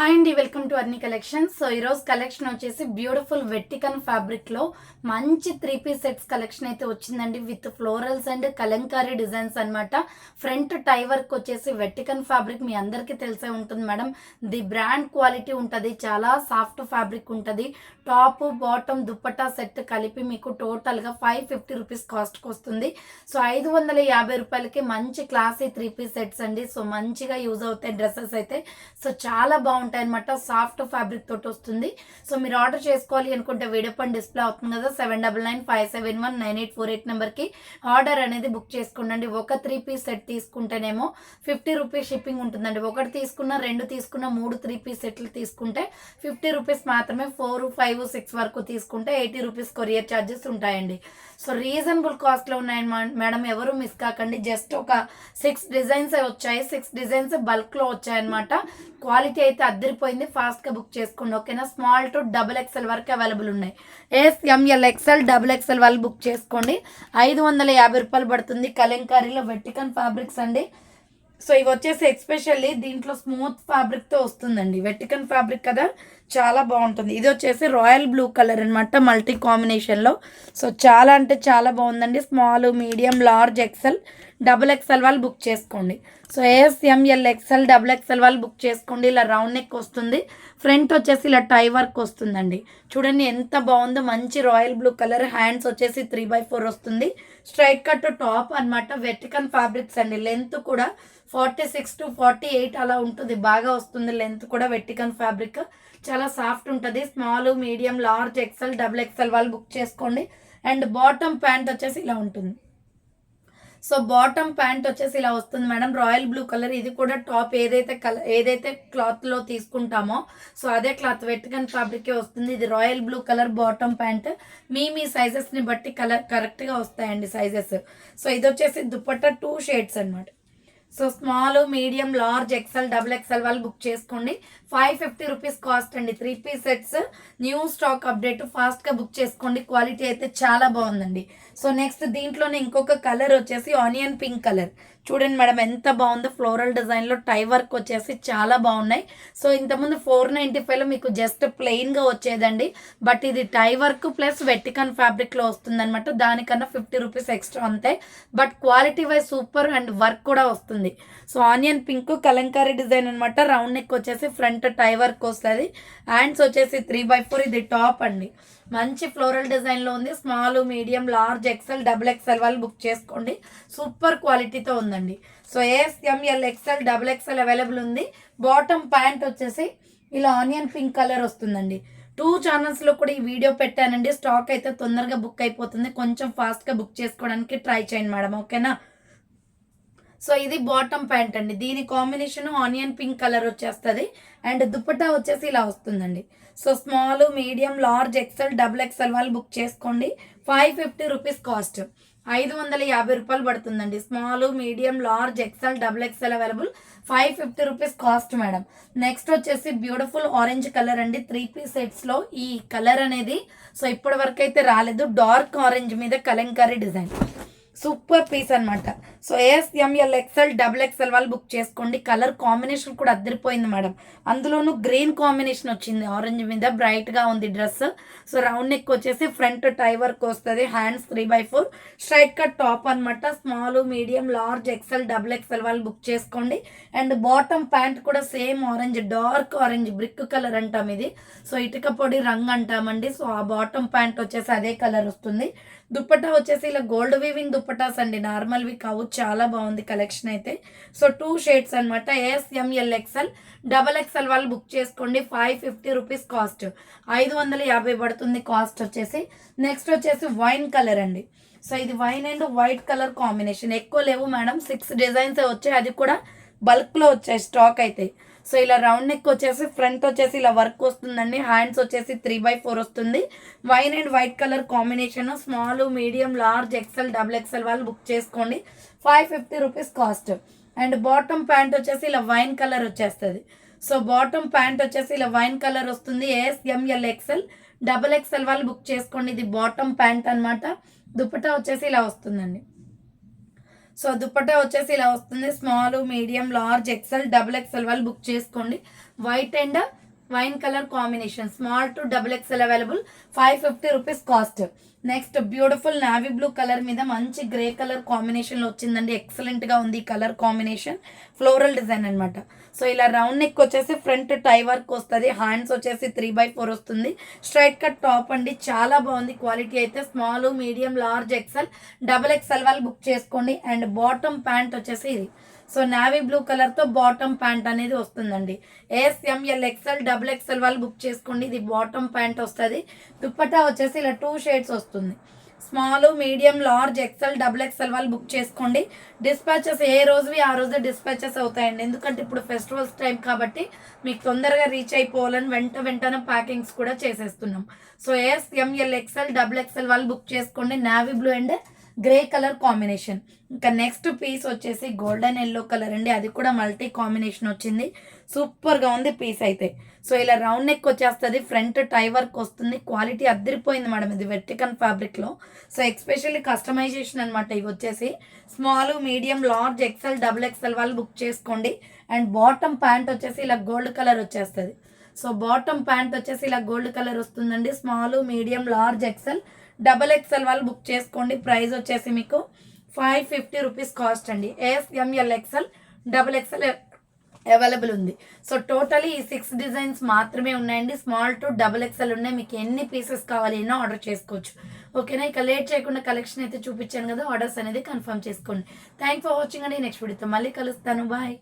Hi అండి welcome to Arni collections so ఈరోజు collection వచ్చేసి బ్యూటిఫుల్ వెట్టికన్ ఫ్యాబ్రిక్లో మంచి త్రీ పీస్ సెట్స్ కలెక్షన్ అయితే వచ్చిందండి. With florals and kalamkari designs అనమాట ఫ్రంట్ టై వర్క్ వచ్చేసి వెట్టికన్ ఫ్యాబ్రిక్ మీ అందరికీ తెలిసే ఉంటుంది మేడం. ది బ్రాండ్ క్వాలిటీ ఉంటుంది చాలా సాఫ్ట్ ఫ్యాబ్రిక్ ఉంటుంది. టాప్ బాటమ్ దుప్పటా సెట్ కలిపి మీకు టోటల్గా ఫైవ్ ఫిఫ్టీ రూపీస్ కాస్ట్కి వస్తుంది. సో ఐదు వందల యాభై రూపాయలకి మంచి క్లాసీ త్రీ పీస్ సెట్స్ అండి. సో మంచిగా యూజ్ అవుతాయి డ్రెస్సెస్ అయితే. సో చాలా బాగుంటుంది అనమాట సాఫ్ట్ ఫ్యాబ్రిక్ తోటి వస్తుంది. సో మీరు ఆర్డర్ చేసుకోవాలి అనుకుంటే వీడియో డిస్ప్లే అవుతుంది కదా seven double nine five seven one nine eight four eight నెంబర్కి ఆర్డర్ అనేది బుక్ చేసుకోండి ఒక త్రీ పీస్ సెట్ తీసుకుంటేనేమో ఫిఫ్టీ రూపీస్ షిప్పింగ్ ఉంటుందండి. ఒకటి తీసుకున్న రెండు తీసుకున్న మూడు త్రీ పీస్ సెట్లు తీసుకుంటే ఫిఫ్టీ రూపీస్ మాత్రమే ఫోర్ ఫైవ్ సిక్స్ వరకు తీసుకుంటే ఎయిటీ రూపీస్ కొరియర్ ఛార్జెస్ ఉంటాయండి. సో రీజనబుల్ కాస్ట్లో ఉన్నాయి మేడం ఎవరు మిస్ కాకండి. జస్ట్ ఒక సిక్స్ డిజైన్స్ వచ్చాయి. సిక్స్ డిజైన్స్ బల్క్లో వచ్చాయన్నమాట. క్వాలిటీ అయితే అద్దరిపోయింది ఫాస్ట్గా బుక్ చేసుకోండి ఓకేనా? స్మాల్ టు డబుల్ ఎక్స్ఎల్ వరకు అవైలబుల్ ఉన్నాయి. S M L XL double XL వాళ్ళు బుక్ చేసుకోండి. ఐదు వందల యాభై రూపాయలు పడుతుంది కలంకారీలో వెట్టికన్ ఫ్యాబ్రిక్స్ అండి. సో ఇవి వచ్చేసి ఎక్స్పెషల్లీ దీంట్లో స్మూత్ ఫ్యాబ్రిక్తో వస్తుందండి. వెట్టికన్ ఫ్యాబ్రిక్ కదా? చాలా బాగుంటుంది. ఇది వచ్చేసి రాయల్ బ్లూ కలర్ అనమాట మల్టీ కాంబినేషన్లో. సో చాలా అంటే చాలా బాగుందండి. Small medium large XL. Double XL వాళ్ళు బుక్ చేసుకోండి. So A S M L XL double XL వాళ్ళు బుక్ చేసుకోండి. ఇలా రౌండ్ నెక్ వస్తుంది. ఫ్రంట్ వచ్చేసి ఇలా టై వర్క్ వస్తుందండి. చూడండి ఎంత బాగుందో. మంచి రాయల్ బ్లూ కలర్. హ్యాండ్స్ వచ్చేసి త్రీ బై ఫోర్ వస్తుంది. స్ట్రైట్ కట్ టాప్ అన్నమాట. వెటికన్ ఫ్యాబ్రిక్స్ అండి. లెంత్ కూడా forty six to forty eight అలా ఉంటుంది. బాగా వస్తుంది లెంత్ కూడా వెట్టికన్ ఫ్యాబ్రిక్. చాలా సాఫ్ట్ ఉంటుంది. Small medium large XL double XL వాళ్ళు బుక్ చేసుకోండి. అండ్ బాటమ్ ప్యాంట్ వచ్చేసి ఇలా ఉంటుంది. సో బాటమ్ ప్యాంట్ వచ్చేసి ఇలా వస్తుంది మేడం. Royal blue colour. ఇది కూడా టాప్ ఏదైతే కలర్ ఏదైతే క్లాత్లో తీసుకుంటామో సో అదే క్లాత్ వెట్కన్ ఫ్యాబ్రికే వస్తుంది. ఇది royal blue colour bottom pant. మీ మీ సైజెస్ని బట్టి కలర్ కరెక్ట్గా వస్తాయండి సైజెస్ సో ఇది వచ్చేసి దుపట్టా టూ షేడ్స్ అన్నమాట. So small medium large XL double XL వాళ్ళు బుక్ చేసుకోండి. ఫైవ్ ఫిఫ్టీ రూపీస్ కాస్ట్ అండి. Three piece sets new stock update ఫాస్ట్గా బుక్ చేసుకోండి. క్వాలిటీ అయితే చాలా బాగుందండి. సో నెక్స్ట్ దీంట్లోనే ఇంకొక కలర్ వచ్చేసి ఆనియన్ పింక్ కలర్. చూడండి మేడం ఎంత బాగుందో. ఫ్లోరల్ డిజైన్లో టై వర్క్ వచ్చేసి చాలా బాగున్నాయి. సో ఇంతకుముందు ఫోర్ నైంటీ ఫైవ్లో మీకు జస్ట్ ప్లెయిన్గా వచ్చేదండి. బట్ ఇది టై వర్క్ ప్లస్ వెట్టికన్ ఫ్యాబ్రిక్లో వస్తుందన్నమాట. దానికన్నా ఫిఫ్టీ రూపీస్ ఎక్స్ట్రా అంతే. But quality wise super and work కూడా వస్తుంది. So onion pink kalamkari design అనమాట రౌండ్ నెక్ వచ్చేసి ఫ్రంట్ టై వర్క్ వస్తుంది. హ్యాండ్స్ వచ్చేసి త్రీ బై ఫోర్ ఇది టాప్ అండి. మంచి ఫ్లోరల్ డిజైన్లో ఉంది. Small medium large XL double XL వాళ్ళు బుక్ చేసుకోండి. సూపర్ క్వాలిటీతో ఉందండి. So A S M L XL double XL available ఉంది. బాటమ్ ప్యాంట్ వచ్చేసి ఇలా ఆనియన్ పింక్ కలర్ వస్తుందండి. టూ ఛానల్స్లో కూడా ఈ వీడియో పెట్టానండి. స్టాక్ అయితే తొందరగా బుక్ అయిపోతుంది. కొంచెం ఫాస్ట్గా బుక్ చేసుకోవడానికి ట్రై చేయండి మేడం. ఓకేనా? సో ఇది బాటమ్ ప్యాంట్ అండి. దీని కాంబినేషన్ ఆనియన్ పింక్ కలర్ వచ్చేస్తుంది. అండ్ దుప్పటా వచ్చేసి ఇలా వస్తుందండి. So small medium large XL double XL వాళ్ళు బుక్ చేసుకోండి. Five fifty rupees cost. ఐదు వందల యాభై రూపాయలు పడుతుందండి. Small medium large XL double XL available. Five fifty rupees cost madam. Next వచ్చేసి బ్యూటిఫుల్ ఆరెంజ్ కలర్ అండి. త్రీ పీస్ సెట్స్లో ఈ కలర్ అనేది సో ఇప్పటి వరకు అయితే రాలేదు. డార్క్ ఆరెంజ్ మీద కలంకారీ డిజైన్. సూపర్ పీస్ అనమాట so A S M L XL double XL వాళ్ళు బుక్ చేసుకోండి. కలర్ కాంబినేషన్ కూడా అద్దరిపోయింది మేడం. అందులోనూ గ్రీన్ కాంబినేషన్ వచ్చింది. ఆరెంజ్ మీద బ్రైట్గా ఉంది డ్రెస్ సో రౌండ్ నెక్ వచ్చేసి ఫ్రంట్ టై వర్క్ వస్తుంది. Hands three by four straight cut top అనమాట small medium large XL double XL వాళ్ళు బుక్ చేసుకోండి. అండ్ బాటమ్ ప్యాంట్ కూడా same orange dark orange brick colour అంటాం ఇది. సో ఇటుక పొడి రంగు అంటామండి. సో ఆ బాటమ్ ప్యాంట్ వచ్చేసి అదే కలర్ వస్తుంది. దుప్పట్టా వచ్చేసి ఇలా గోల్డ్ వీవింగ్ దుప్పటాస్ అండి. నార్మల్వి కావు. చాలా బాగుంది కలెక్షన్ అయితే. సో టూ షేడ్స్ అనమాట A S M L XL double XL వాళ్ళు బుక్ చేసుకోండి. Five fifty rupees cost. ఐదు వందల యాభై పడుతుంది కాస్ట్ వచ్చేసి. నెక్స్ట్ వచ్చేసి వైన్ కలర్ అండి. సో ఇది wine and white colour combination. ఎక్కువ లేవు మేడం. సిక్స్ డిజైన్స్ వచ్చాయి. అది కూడా బల్క్లో వచ్చాయి స్టాక్ అయితే. సో ఇలా రౌండ్ నెక్ వచ్చేసి ఫ్రంట్ వచ్చేసి ఇలా వర్క్ వస్తుందండి. హ్యాండ్స్ వచ్చేసి త్రీ బై ఫోర్ వస్తుంది. Wine and white colour combination small medium large XL double XL వాళ్ళు బుక్ చేసుకోండి. Five fifty rupees cost and bottom pant వచ్చేసి ఇలా వైన్ కలర్ వచ్చేస్తుంది. సో బాటమ్ ప్యాంట్ వచ్చేసి ఇలా వైన్ కలర్ వస్తుంది. A S M L XL double XL వాళ్ళు book చేసుకోండి. ఇది బాటమ్ ప్యాంట్ అన్నమాట. దుపట్టా వచ్చేసి ఇలా వస్తుందండి. సో దుపట్టా వచ్చేసి ఇలా వస్తుంది. Small medium large XL double XL వాళ్ళు బుక్ చేసుకోండి. White and wine colour combination small to double XL available five fifty rupees cost. Next beautiful navy blue colour మీద మంచి గ్రే కలర్ కాంబినేషన్లో వచ్చిందండి. ఎక్సలెంట్గా ఉంది కలర్ కాంబినేషన్. ఫ్లోరల్ డిజైన్ అన్నమాట. So ఇలా రౌండ్ నెక్ వచ్చేసి ఫ్రంట్ టై వర్క్ వస్తుంది. హ్యాండ్స్ వచ్చేసి త్రీ బై ఫోర్ వస్తుంది. స్ట్రైట్ కట్ టాప్ అండి. చాలా బాగుంది. క్వాలిటీ అయితే small medium large XL double XL వాళ్ళు బుక్ చేసుకోండి. అండ్ బాటమ్ ప్యాంట్ వచ్చేసి ఇది. సో నావీ బ్లూ కలర్తో బాటమ్ ప్యాంట్ అనేది వస్తుందండి. ఎస్ఎంఎల్ ఎక్స్ఎల్ డబుల్ ఎక్స్ఎల్ వాళ్ళు బుక్ చేసుకోండి. ఇది బాటమ్ ప్యాంట్ వస్తుంది. దుప్పటా వచ్చేసి ఇలా టూ షేడ్స్ వస్తుంది. Small medium large XL double XL వాళ్ళు బుక్ చేసుకోండి. డిస్పాచెస్ ఏ రోజువి ఆ రోజు డిస్పాచెస్ అవుతాయండి. ఎందుకంటే ఇప్పుడు ఫెస్టివల్స్ టైం కాబట్టి మీకు తొందరగా రీచ్ అయిపోవాలని వెంట వెంటనే ప్యాకింగ్స్ కూడా చేసేస్తున్నాం. So S M L XL double XL వాళ్ళు బుక్ చేసుకోండి. Navy blue and grey colour combination. ఇంకా నెక్స్ట్ పీస్ వచ్చేసి గోల్డెన్ ఎల్లో కలర్ అండి. అది కూడా మల్టీ కాంబినేషన్ వచ్చింది. సూపర్గా ఉంది పీస్ అయితే. సో ఇలా రౌండ్ నెక్ వచ్చేస్తుంది. ఫ్రంట్ టై వర్క్ వస్తుంది. క్వాలిటీ అద్దరిపోయింది మేడం ఇది వెర్టికన్ ఫ్యాబ్రిక్లో సో ఎక్స్పెషల్లీ కస్టమైజేషన్ అనమాట ఇవి వచ్చేసి. Small medium large XL double XL వాళ్ళు బుక్ చేసుకోండి. అండ్ బాటమ్ ప్యాంట్ వచ్చేసి ఇలా గోల్డ్ కలర్ వచ్చేస్తుంది. సో బాటమ్ ప్యాంట్ వచ్చేసి ఇలా గోల్డ్ కలర్ వస్తుందండి. Small medium large XL double XL వాళ్ళు బుక్ చేసుకోండి. ప్రైస్ వచ్చేసి మీకు ఫైవ్ ఫిఫ్టీ రూపీస్ కాస్ట్ అండి. A S M L XL double XL available ఉంది. సో టోటలీ ఈ సిక్స్ డిజైన్స్ మాత్రమే ఉన్నాయండి. స్మాల్ టు డబుల్ ఎక్సెల్ ఉన్నాయి. మీకు ఎన్ని పీసెస్ కావాలి అయినా ఆర్డర్ చేసుకోవచ్చు. ఓకేనా? ఇక లేట్ చేయకుండా కలెక్షన్ అయితే చూపించాను కదా. ఆర్డర్స్ అనేది కన్ఫర్మ్ చేసుకోండి. థ్యాంక్ ఫర్ వాచింగ్ అండి. నెక్స్ట్ వీడియోతో మళ్ళీ కలుస్తాను. బాయ్